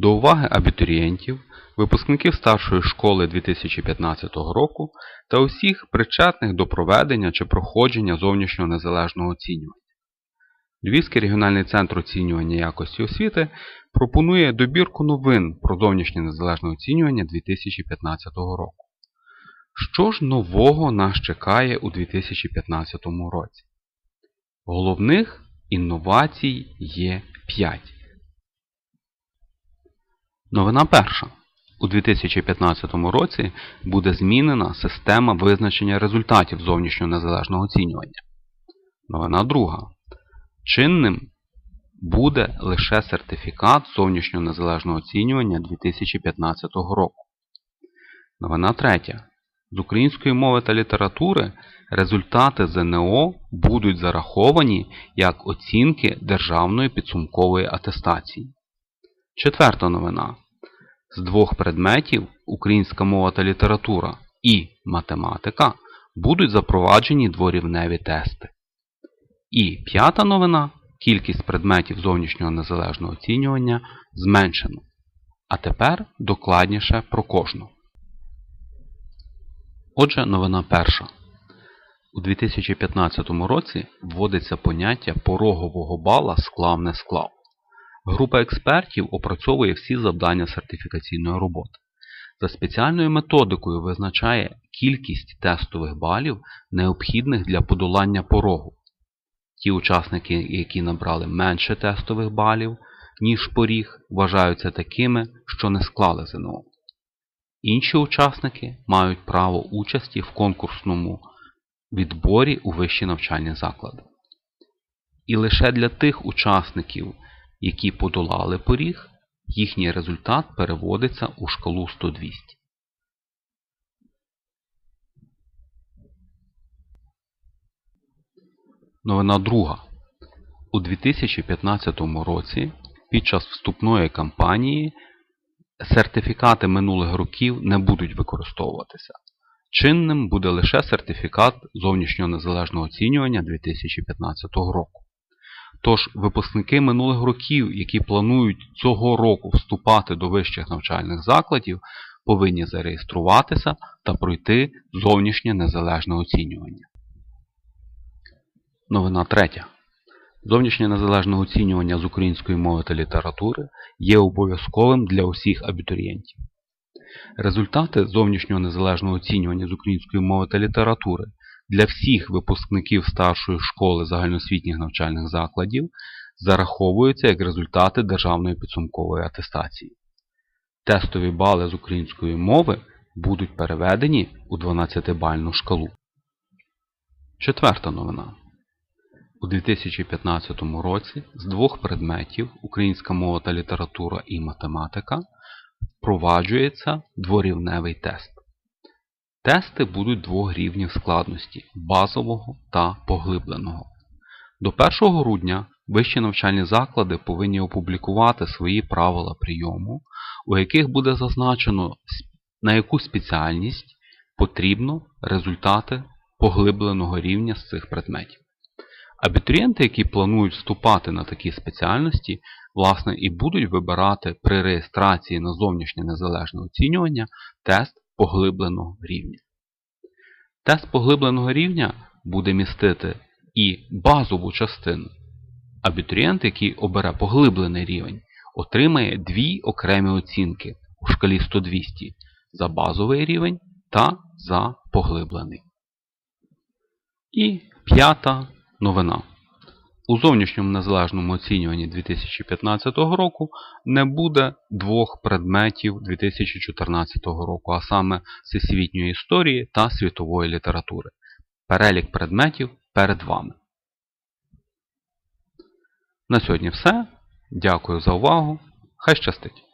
До уваги абітурієнтів, випускників старшої школи 2015 року та усіх причетних до проведення чи проходження зовнішнього незалежного оцінювання. Львівський регіональний центр оцінювання якості освіти пропонує добірку новин про зовнішнє незалежне оцінювання 2015 року. Що ж нового нас чекає у 2015 році? Головних інновацій є 5. Новина перша. У 2015 році буде змінена система визначення результатів зовнішнього незалежного оцінювання. Новина друга. Чинним буде лише сертифікат зовнішнього незалежного оцінювання 2015 року. Новина третя. З української мови та літератури результати ЗНО будуть зараховані як оцінки Державної підсумкової атестації. Четверта новина. З двох предметів українська мова та література і математика будуть запроваджені дворівневі тести. І п'ята новина. Кількість предметів зовнішнього незалежного оцінювання зменшено. А тепер докладніше про кожну. Отже, новина перша. У 2015 році вводиться поняття порогового бала склав-не склав. Група експертів опрацьовує всі завдання сертифікаційної роботи. За спеціальною методикою визначає кількість тестових балів, необхідних для подолання порогу. Ті учасники, які набрали менше тестових балів, ніж поріг, вважаються такими, що не склали ЗНО. Інші учасники мають право участі в конкурсному відборі у вищі навчальні заклади. І лише для тих учасників, які подолали поріг, їхній результат переводиться у шкалу 100-200. Новина друга. У 2015 році під час вступної кампанії сертифікати минулих років не будуть використовуватися. Чинним буде лише сертифікат зовнішнього незалежного оцінювання 2015 року. Тож випускники минулих років, які планують цього року вступати до вищих навчальних закладів, повинні зареєструватися та пройти зовнішнє незалежне оцінювання. Новина третя. Зовнішнє незалежне оцінювання з української мови та літератури є обов'язковим для усіх абітурієнтів. Результати зовнішнього незалежного оцінювання з української мови та літератури для всіх випускників старшої школи загальноосвітніх навчальних закладів зараховуються як результати державної підсумкової атестації. Тестові бали з української мови будуть переведені у 12-бальну шкалу. Четверта новина. У 2015 році з двох предметів українська мова та література і математика впроваджується дворівневий тест. Тести будуть двох рівнів складності базового та поглибленого. До 1 грудня вищі навчальні заклади повинні опублікувати свої правила прийому, у яких буде зазначено, на яку спеціальність потрібно результати поглибленого рівня з цих предметів. Абітурієнти, які планують вступати на такі спеціальності, власне, і будуть вибирати при реєстрації на зовнішнє незалежне оцінювання тест поглибленого рівня. Тест поглибленого рівня буде містити і базову частину. Абітурієнт, який обере поглиблений рівень, отримає дві окремі оцінки у шкалі 100-200 за базовий рівень та за поглиблений. І п'ята новина. У зовнішньому незалежному оцінюванні 2015 року не буде двох предметів 2014 року, а саме всесвітньої історії та світової літератури. Перелік предметів перед вами. На сьогодні все. Дякую за увагу. Хай щастить!